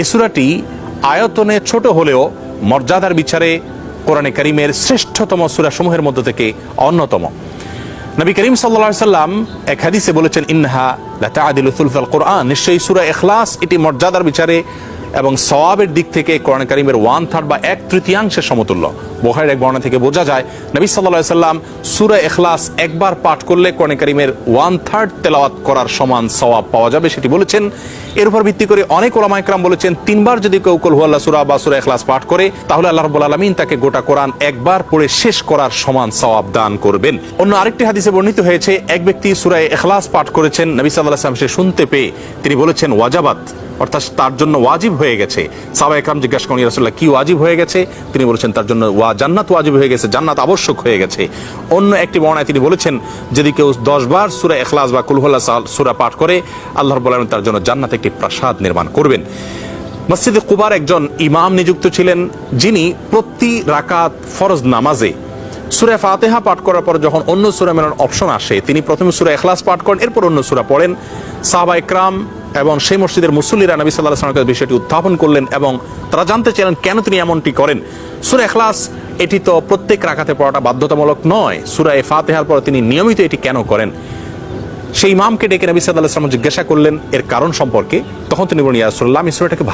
এই সুরাটি আয়তনে ছোট হলেও মর্যাদার বিচারে কোরআনে করিমের শ্রেষ্ঠতম সুরাসমূহের মধ্য থেকে অন্যতম। নবী করিম সাল্লা সাল্লাম এক হাদিসে বলেছেন ইনহা লতা আদিল কোরআন। নিশ্চয়ই সুরা এখলাস এটি মর্যাদার বিচারে এবং সওয়াবের দিক থেকে কোরআন কারিমের ওয়ান থার্ড বা এক তৃতীয়াংশের সমতুল্য। বোখারের এক বর্ণনা থেকে বোঝা যায়, নবী সাল্লাহ সাল্লাম সূরা এখলাস একবার পাঠ করলে কোরআন কারিমের ওয়ান থার্ড তেলাওয়াত করার সমান সওয়াব পাওয়া যাবে সেটি বলেছেন। এর উপর ভিত্তি করে অনেক ওলামা ইকরাম বলেছেন, তিনবার যদি কেউ কল সুরা বা সুরা এখলাস পাঠ করে, তাহলে আল্লাহ রাব্বুল আলামিন তাকে গোটা কোরআন একবার পড়ে শেষ করার সমান সওয়াব দান করবেন। অন্য আরেকটি হাদিসে বর্ণিত হয়েছে, এক ব্যক্তি সুরায় এখলাস পাঠ করেছেন, নবী সাল্লাল্লাহু আলাইহি ওয়াসাল্লাম সে শুনতে পেয়ে, তিনি বলেছেন, ওয়াজাবাত। অর্থাৎ তার জন্য ওয়াজিব হয়ে গেছে। সাহাবা একরাম জিজ্ঞাসা করেন রাসূলুল্লাহ, কি ওয়াজিব হয়ে গেছে? তিনি বলেছেন, তার জন্য ওয়া, জান্নাত ওয়াজিব হয়ে গেছে, জান্নাত আবশ্যক হয়ে গেছে। অন্য একটি বর্ণায় তিনি বলেছেন, যদি কেউ দশ বার সূরা ইখলাস বা কুলহুল্লাহ সুরা পাঠ করে আল্লাহর আলামিন তার জন্য জান্নাত একটি প্রাসাদ নির্মাণ করবেন। মসজিদে কুবার একজন ইমাম নিযুক্ত ছিলেন, যিনি প্রতি রাকাত ফরজ নামাজে সুরা ফাতেহা পাঠ করার পর যখন অন্য সুরা মেলার অপশন আসে, তিনি প্রথমে সুরা এখলাস পাঠ করেন, এরপর অন্য সুরা পড়েন। সাহাবা ইকরাম এবং সেই মসজিদের মুসল্লিরা নবী সাল্লাহ সাল্লামের বিষয়টি উত্থাপন করলেন এবং তারা জানতে চাইলেন, কেন তিনি এমনটি করেন? সুরা এখলাস, এটি তো প্রত্যেক রাখাতে পড়াটা বাধ্যতামূলক নয়। সুরা এ ফাতেহার পর তিনি নিয়মিত এটি কেন করেন? সেই ইমামকে ডেকে নবী সাল্লাহ সাল্লাম জিজ্ঞাসা করলেন, এর কারণ সম্পর্কে। তখন তিনি বলেন ইয়াসুল্লাহ আমি সুরাটাকে